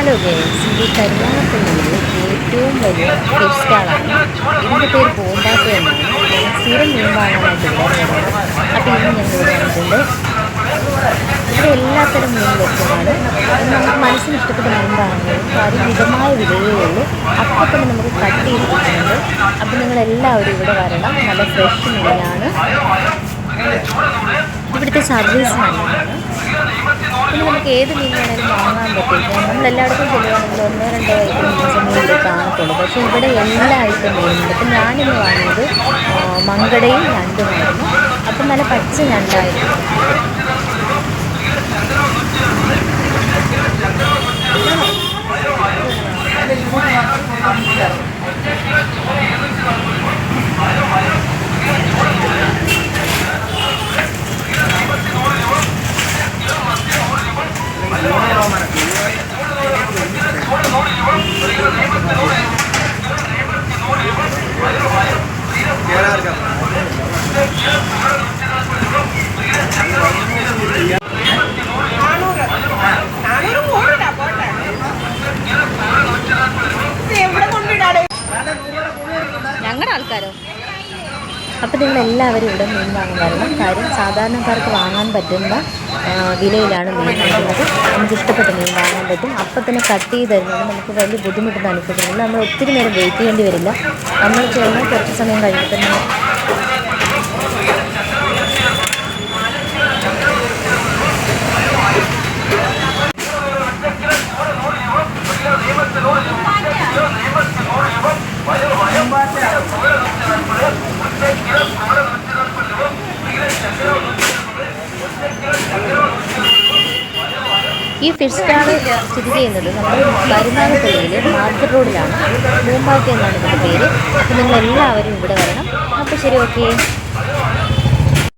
Hello girls ഇത് കരുനാഗപ്പള്ളിയിലെ ഏറ്റവും വലിയ ഫിഷ് സ്റ്റാളാണ് ഇതിന്റെ പേര് പൂമ്പാറ്റ എന്നാണ് സ്ഥിരം മീൻ വാങ്ങാനായിട്ട് ഇവിടെ വരുന്നത് അപ്പോൾ ഇന്ന് ഞങ്ങൾ ഇവിടെ ഇവിടെ എല്ലാത്തരം മീൻ ലഭ്യമാണ് അത് നമുക്ക് മനസ്സിന് ഇഷ്ടപ്പെട്ട മീൻ വാങ്ങുന്നത് കാര്യം മിതമായ വിലയേ ഉള്ളൂ. അപ്പോൾ തന്നെ നമുക്ക് കട്ട് ചെയ്തിട്ടുണ്ട് അപ്പോൾ നിങ്ങൾ എല്ലാവരും ഇവിടെ വരണം. നല്ല ഫ്രഷ് മീനാണ്. ഇവിടുത്തെ സർവീസ് നല്ലതാണ്. പിന്നെ നമുക്ക് ഏത് മീൻ വേണമെങ്കിലും വാങ്ങാൻ പറ്റും. നമ്മൾ എല്ലായിടത്തും ചെല്ലുവാണെങ്കിൽ ഒന്നോ രണ്ടോ ഐറ്റം മീനിൽ കാണത്തുള്ളൂ. പക്ഷേ ഇവിടെ എല്ലാ ഐറ്റം മീനുണ്ട് അപ്പം ഞാനിന്ന് വാങ്ങിയത് മങ്കടയും ഞണ്ടുമായിരുന്നു. അപ്പം നല്ല പച്ച ഞണ്ടായിരുന്നു. ആൾക്കാരോ അപ്പോൾ നിങ്ങൾ എല്ലാവരും ഇവിടെ മീൻ വാങ്ങാൻ വരണം കാര്യം സാധാരണക്കാർക്ക് വാങ്ങാൻ പറ്റുന്ന വിലയിലാണ് മീൻ വാങ്ങുന്നത്. നമുക്ക് ഇഷ്ടപ്പെട്ട മീൻ വാങ്ങാൻ പറ്റും. അപ്പം തന്നെ കട്ട് ചെയ്ത് തരുന്നത് നമുക്ക് വലിയ ബുദ്ധിമുട്ടൊന്നും അനുഭവിക്കുന്നില്ല നമ്മൾ ഒത്തിരി നേരം വെയിറ്റ് ചെയ്യേണ്ടി വരില്ല. നമ്മൾ ചെയ്യുന്ന കുറച്ച് സമയം കഴിയുമ്പോൾ തന്നെ ഈ ഫിഷ് സ്റ്റാൾ സ്ഥിതി ചെയ്യുന്നത് നമ്മുടെ വരുമാനത്തിൽ മാർക്കറ്റ് റോഡിലാണ്. മൂമ്പാറ്റ് എന്നാണ് ഇതിന്റെ പേര്. അപ്പോൾ നിങ്ങൾ എല്ലാവരും ഇവിടെ വരണം. അപ്പോൾ ശരി ഓക്കെ